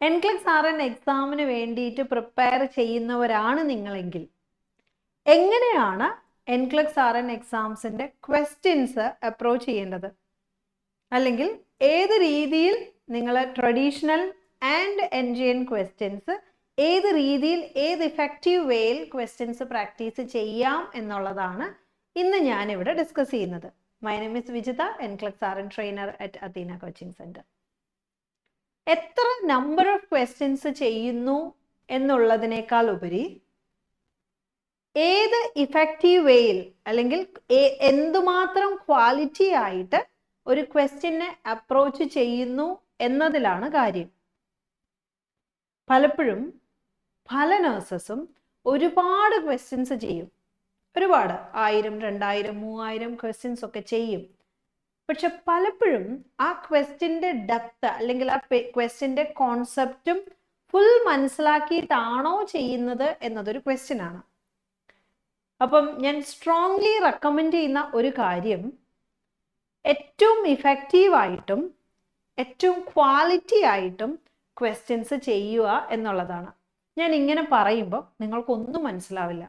എൻക്ലിക്സ് R N എക്സാമിന് വേണ്ടിയിട്ട് prepare ചെയ്യുന്നവരാണ് നിങ്ങളെങ്കിൽ. എങ്ങനെയാണ് എൻക്ലിക്സ് ആർ എൻ എക്സാംസിന്റെ ക്വസ്റ്റ്യൻസ് അപ്രോച്ച് ചെയ്യേണ്ടത്? അല്ലെങ്കിൽ ഏത് രീതിയിൽ നിങ്ങൾ traditional and N G N questions ഏത് രീതിയിൽ ഏത് ഇഫക്റ്റീവ് വേയിൽ ക്വസ്റ്റ്യൻസ് പ്രാക്ടീസ് ചെയ്യാം എന്നുള്ളതാണ് ഇന്ന് ഞാനിവിടെ ഡിസ്കസ് ചെയ്യുന്നത്. My name is Vijitha NCLEX R N trainer at Atheena coaching centre എത്ര നമ്പർ ഓഫ് ക്വസ്റ്റ്യൻസ് ചെയ്യുന്നു എന്നുള്ളതിനേക്കാൾ ഉപരി ഏത് ഇഫക്റ്റീവ് വേയിൽ അല്ലെങ്കിൽ എന്തുമാത്രം ക്വാളിറ്റി ആയിട്ട് ഒരു ക്വസ്റ്റ്യനെ അപ്രോച്ച് ചെയ്യുന്നു എന്നതിലാണ് കാര്യം. പലപ്പോഴും പല നഴ്സസും ഒരുപാട് ക്വസ്റ്റ്യൻസ് ചെയ്യും. ഒരുപാട്. ആയിരം രണ്ടായിരം മൂവായിരം ക്വസ്റ്റ്യൻസ് ഒക്കെ ചെയ്യും. പക്ഷെ പലപ്പോഴും ആ ക്വസ്റ്റിന്റെ ഡെപ്ത് അല്ലെങ്കിൽ ആ ക്വസ്റ്റിന്റെ കോൺസെപ്റ്റും ഫുൾ മനസ്സിലാക്കിയിട്ടാണോ ചെയ്യുന്നത് എന്നതൊരു ക്വസ്റ്റ്യൻ ആണ് അപ്പം ഞാൻ സ്ട്രോങ്ലി റെക്കമെൻഡ് ചെയ്യുന്ന ഒരു കാര്യം ഏറ്റവും ഇഫക്റ്റീവായിട്ടും ഏറ്റവും ക്വാളിറ്റി ആയിട്ടും ക്വസ്റ്റ്യൻസ് ചെയ്യുക എന്നുള്ളതാണ്. ഞാൻ ഇങ്ങനെ പറയുമ്പോൾ നിങ്ങൾക്കൊന്നും മനസ്സിലാവില്ല.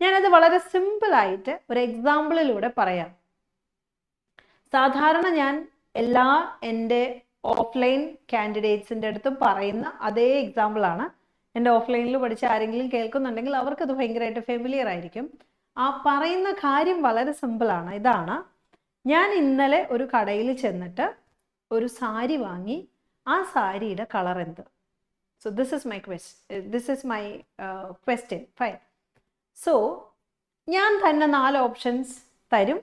ഞാനത് വളരെ സിമ്പിളായിട്ട് ഒരു എക്സാമ്പിളിലൂടെ പറയാം. സാധാരണ ഞാൻ എല്ലാ എന്റെ ഓഫ്ലൈൻ കാൻഡിഡേറ്റ്സിന്റെ അടുത്തും പറയുന്ന അതേ എക്സാമ്പിളാണ് എന്റെ ഓഫ്ലൈനിൽ പഠിച്ച ആരെങ്കിലും കേൾക്കുന്നുണ്ടെങ്കിൽ അവർക്കത് ഭയങ്കരമായിട്ട് ഫെമിലിയർ ആയിരിക്കും. ആ പറയുന്ന കാര്യം വളരെ സിമ്പിളാണ് ഇതാണ്. ഞാൻ ഇന്നലെ ഒരു കടയിൽ ചെന്നിട്ട് ഒരു സാരി വാങ്ങി. ആ സാരിയുടെ കളർ എന്ത്? So this is my quest this is my question fine so ഞാൻ തന്നെ നാല് ഓപ്ഷൻസ് തരും.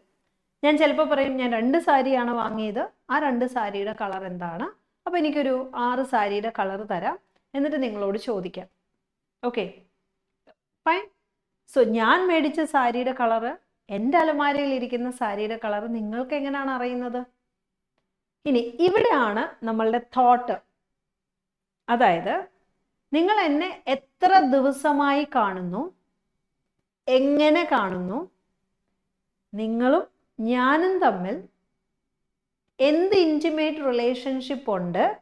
ഞാൻ ചിലപ്പോൾ പറയും ഞാൻ രണ്ട് സാരിയാണ് വാങ്ങിയത്. ആ രണ്ട് സാരിയുടെ കളർ എന്താണ്? അപ്പോൾ എനിക്കൊരു ആറ് സാരിയുടെ കളർ തരാം. എന്നിട്ട് നിങ്ങളോട് ചോദിക്കാം. ഓക്കെ. ഫൈൻ. സോ ഞാൻ മേടിച്ച സാരിയുടെ കളറ് എന്റെ അലമാരയിൽ ഇരിക്കുന്ന സാരിയുടെ കളർ നിങ്ങൾക്ക് എങ്ങനെയാണ് അറിയുന്നത്? ഇനി ഇവിടെയാണ് നമ്മളുടെ തോട്ട് അതായത് നിങ്ങൾ എന്നെ എത്ര ദിവസമായി കാണുന്നു? എങ്ങനെ കാണുന്നു? നിങ്ങളും ഞാനും തമ്മിൽ എന്ത് ഇന്റിമേറ്റ് റിലേഷൻഷിപ്പ് ഉണ്ട്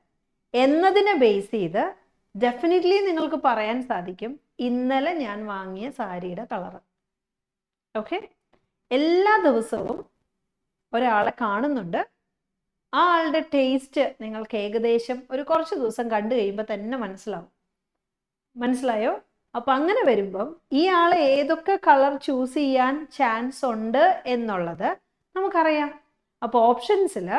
എന്നതിനെ ബേസ് ചെയ്ത് ഡെഫിനറ്റ്ലി നിങ്ങൾക്ക് പറയാൻ സാധിക്കും ഇന്നലെ ഞാൻ വാങ്ങിയ സാരിയുടെ കളറ് ഓക്കെ എല്ലാ ദിവസവും ഒരാളെ കാണുന്നുണ്ട്. ആ ആളുടെ ടേസ്റ്റ് നിങ്ങൾക്ക് ഏകദേശം ഒരു കുറച്ച് ദിവസം കണ്ടു കഴിയുമ്പോൾ തന്നെ മനസ്സിലാവും. മനസ്സിലായോ? അപ്പം അങ്ങനെ വരുമ്പം ഈ ആളെ ഏതൊക്കെ കളർ ചൂസ് ചെയ്യാൻ ചാൻസ് ഉണ്ട് എന്നുള്ളത് നമുക്കറിയാം. അപ്പോൾ ഓപ്ഷൻസിൽ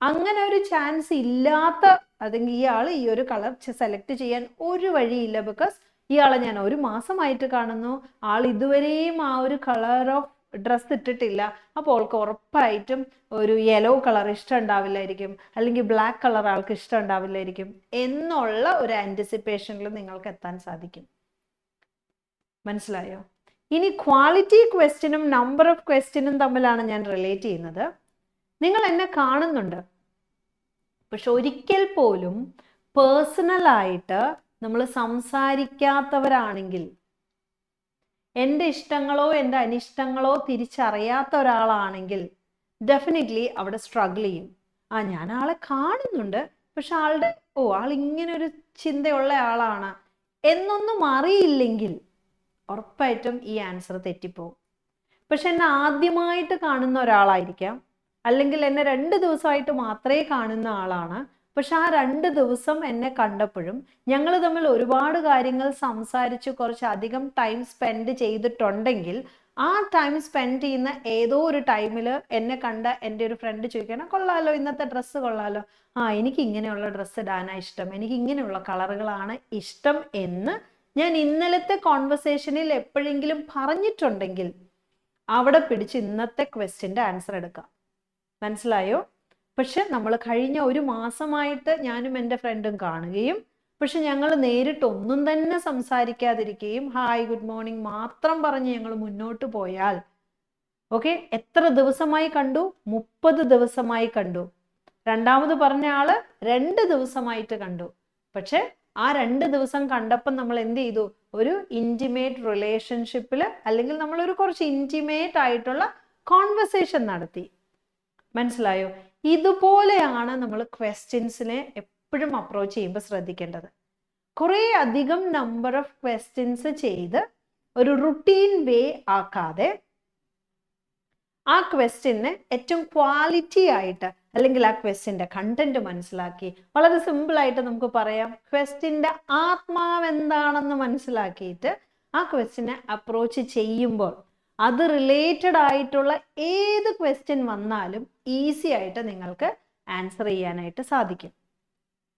അങ്ങനെ ഒരു ചാൻസ് ഇല്ലാത്ത അല്ലെങ്കിൽ ഇയാൾ ഈ ഒരു കളർ സെലക്ട് ചെയ്യാൻ ഒരു വഴിയില്ല. ബിക്കോസ് ഇയാളെ ഞാൻ ഒരു മാസമായിട്ട് കാണുന്നു. ആൾ ഇതുവരെയും ആ ഒരു കളർ ഓഫ് ഡ്രസ്സ് ഇട്ടിട്ടില്ല. അപ്പോൾ അവൾക്ക് ഉറപ്പായിട്ടും ഒരു യെല്ലോ കളർ ഇഷ്ടം ഉണ്ടാവില്ലായിരിക്കും. അല്ലെങ്കിൽ ബ്ലാക്ക് കളർ ആൾക്ക് ഇഷ്ടം ഉണ്ടാവില്ലായിരിക്കും. എന്നുള്ള ഒരു ആന്റിസിപ്പേഷനിൽ നിങ്ങൾക്ക് എത്താൻ സാധിക്കും. മനസ്സിലായോ? ഇനി ക്വാളിറ്റി ക്വസ്റ്റ്യനും നമ്പർ ഓഫ് ക്വസ്റ്റ്യനും തമ്മിലാണ് ഞാൻ റിലേറ്റ് ചെയ്യുന്നത്. നിങ്ങൾ എന്നെ കാണുന്നുണ്ട്. പക്ഷെ ഒരിക്കൽ പോലും പേഴ്സണലായിട്ട് നമ്മൾ സംസാരിക്കാത്തവരാണെങ്കിൽ എന്റെ ഇഷ്ടങ്ങളോ എന്റെ അനിഷ്ടങ്ങളോ തിരിച്ചറിയാത്ത ഒരാളാണെങ്കിൽ ഡെഫിനറ്റ്ലി അവിടെ സ്ട്രഗിൾ ചെയ്യും. ആ ഞാൻ ആളെ കാണുന്നുണ്ട്. പക്ഷെ ആളുടെ ഓ ആൾ ഇങ്ങനെ ഒരു ചിന്തയുള്ള ആളാണ് എന്നൊന്നും അറിയില്ലെങ്കിൽ ഉറപ്പായിട്ടും ഈ ആൻസർ തെറ്റിപ്പോവും. പക്ഷെ എന്നെ ആദ്യമായിട്ട് കാണുന്ന ഒരാളായിരിക്കാം. അല്ലെങ്കിൽ എന്നെ രണ്ട് ദിവസമായിട്ട് മാത്രമേ കാണുന്ന ആളാണ്. പക്ഷെ ആ രണ്ട് ദിവസം എന്നെ കണ്ടപ്പോഴും ഞങ്ങൾ തമ്മിൽ ഒരുപാട് കാര്യങ്ങൾ സംസാരിച്ച് കുറച്ച് അധികം ടൈം സ്പെൻഡ് ചെയ്തിട്ടുണ്ടെങ്കിൽ ആ ടൈം സ്പെൻഡ് ചെയ്യുന്ന ഏതോ ഒരു ടൈമിൽ എന്നെ കണ്ട എന്റെ ഒരു ഫ്രണ്ട് ചോദിക്കണം കൊള്ളാലോ ഇന്നത്തെ ഡ്രസ്സ് കൊള്ളാലോ. ആ എനിക്ക് ഇങ്ങനെയുള്ള ഡ്രസ്സ് ഇടാനാണ് ഇഷ്ടം. എനിക്ക് ഇങ്ങനെയുള്ള കളറുകളാണ് ഇഷ്ടം എന്ന് ഞാൻ ഇന്നലത്തെ കോൺവെർസേഷനിൽ എപ്പോഴെങ്കിലും പറഞ്ഞിട്ടുണ്ടെങ്കിൽ അവിടെ പിടിച്ച് ഇന്നത്തെ ക്വസ്റ്റ്യന്റെ ആൻസർ എടുക്കാം. മനസ്സിലായോ? പക്ഷെ നമ്മൾ കഴിഞ്ഞ ഒരു മാസമായിട്ട് ഞാനും എന്റെ ഫ്രണ്ടും കാണുകയും പക്ഷെ ഞങ്ങൾ നേരിട്ടൊന്നും തന്നെ സംസാരിക്കാതിരിക്കുകയും ഹായ് ഗുഡ് മോർണിംഗ് മാത്രം പറഞ്ഞ് ഞങ്ങൾ മുന്നോട്ട് പോയാൽ ഓക്കെ എത്ര ദിവസമായി കണ്ടു? മുപ്പത് ദിവസമായി കണ്ടു. രണ്ടാമത് പറഞ്ഞ ആൾ രണ്ട് ദിവസമായിട്ട് കണ്ടു. പക്ഷെ ആ രണ്ട് ദിവസം കണ്ടപ്പോൾ നമ്മൾ എന്ത് ചെയ്തു? ഒരു ഇന്റിമേറ്റ് റിലേഷൻഷിപ്പിൽ അല്ലെങ്കിൽ നമ്മളൊരു കുറച്ച് ഇന്റിമേറ്റ് ആയിട്ടുള്ള കോൺവെർസേഷൻ നടത്തി. മനസ്സിലായോ? ഇതുപോലെയാണ് നമ്മൾ ക്വസ്റ്റ്യൻസിനെ എപ്പോഴും അപ്രോച്ച് ചെയ്യുമ്പോൾ ശ്രദ്ധിക്കേണ്ടത്. കുറേ അധികം നമ്പർ ഓഫ് ക്വസ്റ്റ്യൻസ് ചെയ്ത് ഒരു റുട്ടീൻ വേ ആക്കാതെ ആ ക്വസ്റ്റ്യന് ഏറ്റവും ക്വാളിറ്റി ആയിട്ട് അല്ലെങ്കിൽ ആ ക്വസ്റ്റ്യന്റെ കണ്ടന്റ് മനസ്സിലാക്കി. വളരെ സിമ്പിളായിട്ട് നമുക്ക് പറയാം. ക്വസ്റ്റ്യന്റെ ആത്മാവ് എന്താണെന്ന് മനസ്സിലാക്കിയിട്ട് ആ ക്വസ്റ്റ്യനെ അപ്രോച്ച് ചെയ്യുമ്പോൾ അത് റിലേറ്റഡ് ആയിട്ടുള്ള ഏത് ക്വസ്റ്റ്യൻ വന്നാലും ഈസി ആയിട്ട് നിങ്ങൾക്ക് ആൻസർ ചെയ്യാനായിട്ട് സാധിക്കും.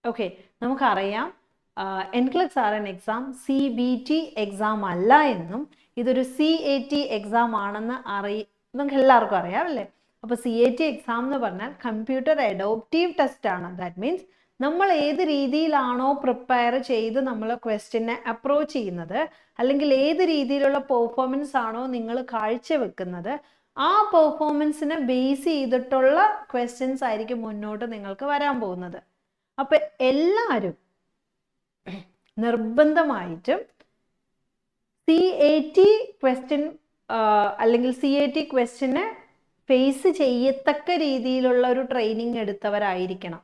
ഓക്കെ നമുക്കറിയാം NCLEX R N exam C B T exam അല്ല എന്നും ഇതൊരു സി എ ടി എക്സാം ആണെന്ന് അറിയ നമുക്ക് എല്ലാവർക്കും അറിയാം അല്ലേ അപ്പോൾ സി എ ടി എക്സാം എന്ന് പറഞ്ഞാൽ കമ്പ്യൂട്ടർ അഡോപ്റ്റീവ് ടെസ്റ്റ് ആണ്. ദാറ്റ് മീൻസ് നമ്മൾ ഏത് രീതിയിലാണോ പ്രിപ്പയർ ചെയ്ത് നമ്മൾ ക്വസ്റ്റ്യനെ അപ്രോച്ച് ചെയ്യുന്നത് അല്ലെങ്കിൽ ഏത് രീതിയിലുള്ള പെർഫോമൻസ് ആണോ നിങ്ങൾ കാഴ്ചവെക്കുന്നത് ആ പെർഫോമൻസിനെ ബേസ് ചെയ്തിട്ടുള്ള ക്വസ്റ്റ്യൻസ് ആയിരിക്കും മുന്നോട്ട് നിങ്ങൾക്ക് വരാൻ പോകുന്നത്. അപ്പം എല്ലാവരും നിർബന്ധമായിട്ടും സി എ ടി ക്വസ്റ്റ്യൻ അല്ലെങ്കിൽ സി എ ടി ക്വസ്റ്റിന് ഫേസ് ചെയ്യത്തക്ക രീതിയിലുള്ള ഒരു ട്രെയിനിങ് എടുത്തവരായിരിക്കണം.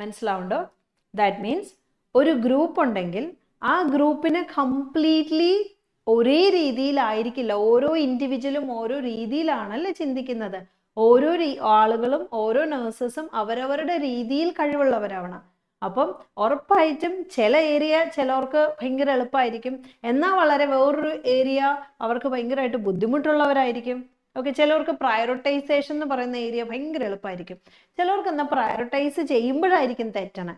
മനസ്സിലാവുണ്ടോ? ദാറ്റ് മീൻസ് ഒരു ഗ്രൂപ്പ് ഉണ്ടെങ്കിൽ ആ ഗ്രൂപ്പിന് കംപ്ലീറ്റ്ലി ഒരേ രീതിയിലായിരിക്കില്ല. ഓരോ ഇൻഡിവിജ്വലും ഓരോ രീതിയിലാണല്ലേ ചിന്തിക്കുന്നത്. ഓരോ ആളുകളും ഓരോ നേഴ്സസും അവരവരുടെ രീതിയിൽ കഴിവുള്ളവരാവണം. അപ്പം ഉറപ്പായിട്ടും ചില ഏരിയ ചിലവർക്ക് ഭയങ്കര എളുപ്പമായിരിക്കും എന്നാൽ വളരെ വേറൊരു ഏരിയ അവർക്ക് ഭയങ്കരമായിട്ട് ബുദ്ധിമുട്ടുള്ളവരായിരിക്കും. ഓക്കെ ചിലവർക്ക് പ്രയോറിറ്റൈസേഷൻ എന്ന് പറയുന്ന ഏരിയ ഭയങ്കര എളുപ്പമായിരിക്കും ചിലവർക്ക് എന്നാൽ പ്രയോറിറ്റൈസ് ചെയ്യുമ്പോഴായിരിക്കും തെറ്റണ.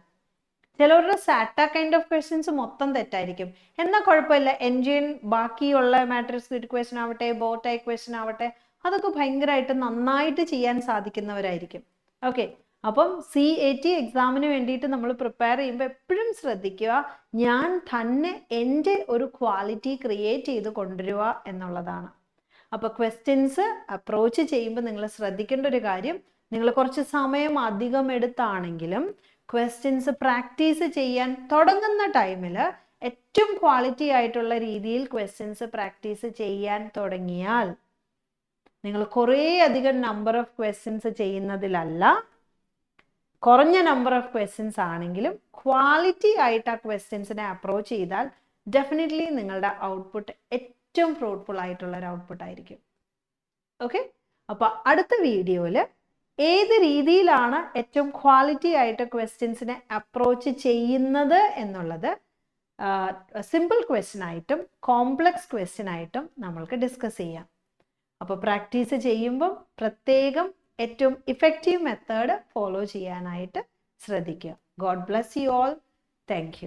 ചിലവരുടെ സാറ്റ കൈൻഡ് ഓഫ് ക്വസ്റ്റ്യൻസ് മൊത്തം തെറ്റായിരിക്കും. എന്നാൽ കുഴപ്പമില്ല. എൻജിൻ ബാക്കിയുള്ള മാട്രിക്സ് ക്വസ്റ്റ്യൻ ആവട്ടെ ബോട്ടൈ ക്വസ്റ്റ്യൻ ആവട്ടെ അതൊക്കെ ഭയങ്കരമായിട്ട് നന്നായിട്ട് ചെയ്യാൻ സാധിക്കുന്നവരായിരിക്കും. ഓക്കെ അപ്പം സി എ ടി എക്സാമിന് വേണ്ടിയിട്ട് നമ്മൾ പ്രിപ്പയർ ചെയ്യുമ്പോൾ എപ്പോഴും ശ്രദ്ധിക്കുക ഞാൻ തന്നെ എന്റെ ഒരു ക്വാളിറ്റി ക്രിയേറ്റ് ചെയ്ത് കൊണ്ടുവരിക എന്നുള്ളതാണ്. അപ്പോൾ ക്വസ്റ്റ്യൻസ് അപ്രോച്ച് ചെയ്യുമ്പോൾ നിങ്ങൾ ശ്രദ്ധിക്കേണ്ട ഒരു കാര്യം നിങ്ങൾ കുറച്ച് സമയം അധികം എടുത്താണെങ്കിലും ക്വസ്റ്റ്യൻസ് പ്രാക്ടീസ് ചെയ്യാൻ തുടങ്ങുന്ന ടൈമിൽ ഏറ്റവും ക്വാളിറ്റി ആയിട്ടുള്ള രീതിയിൽ ക്വസ്റ്റ്യൻസ് പ്രാക്ടീസ് ചെയ്യാൻ തുടങ്ങിയാൽ നിങ്ങൾ കുറേ അധികം നമ്പർ ഓഫ് ക്വസ്റ്റ്യൻസ് ചെയ്യുന്നതിലല്ല കുറഞ്ഞ നമ്പർ ഓഫ് ക്വസ്റ്റ്യൻസ് ആണെങ്കിലും ക്വാളിറ്റി ആയിട്ട് ആ ക്വസ്റ്റ്യൻസിനെ അപ്രോച്ച് ചെയ്താൽ ഡെഫിനറ്റ്ലി നിങ്ങളുടെ ഔട്ട്പുട്ട് ഏറ്റവും ഫ്രൂട്ട്ഫുൾ ആയിട്ടുള്ള ഒരു ഔട്ട്പുട്ട് ആയിരിക്കും. ഓക്കെ അപ്പോൾ അടുത്ത വീഡിയോയിൽ ഏത് രീതിയിലാണ് ഏറ്റവും ക്വാളിറ്റി ആയിട്ട് ക്വസ്റ്റ്യൻസിനെ അപ്രോച്ച് ചെയ്യുന്നത് എന്നുള്ളത് സിമ്പിൾ ക്വസ്റ്റ്യൻ ആയിട്ടും കോംപ്ലക്സ് ക്വസ്റ്റ്യൻ ആയിട്ടും നമ്മൾക്ക് ഡിസ്കസ് ചെയ്യാം. അപ്പോൾ പ്രാക്ടീസ് ചെയ്യുമ്പം പ്രത്യേകം ഏറ്റവും ഇഫക്റ്റീവ് മെത്തേഡ് ഫോളോ ചെയ്യാനായിട്ട് ശ്രദ്ധിക്കുക. God bless you all thank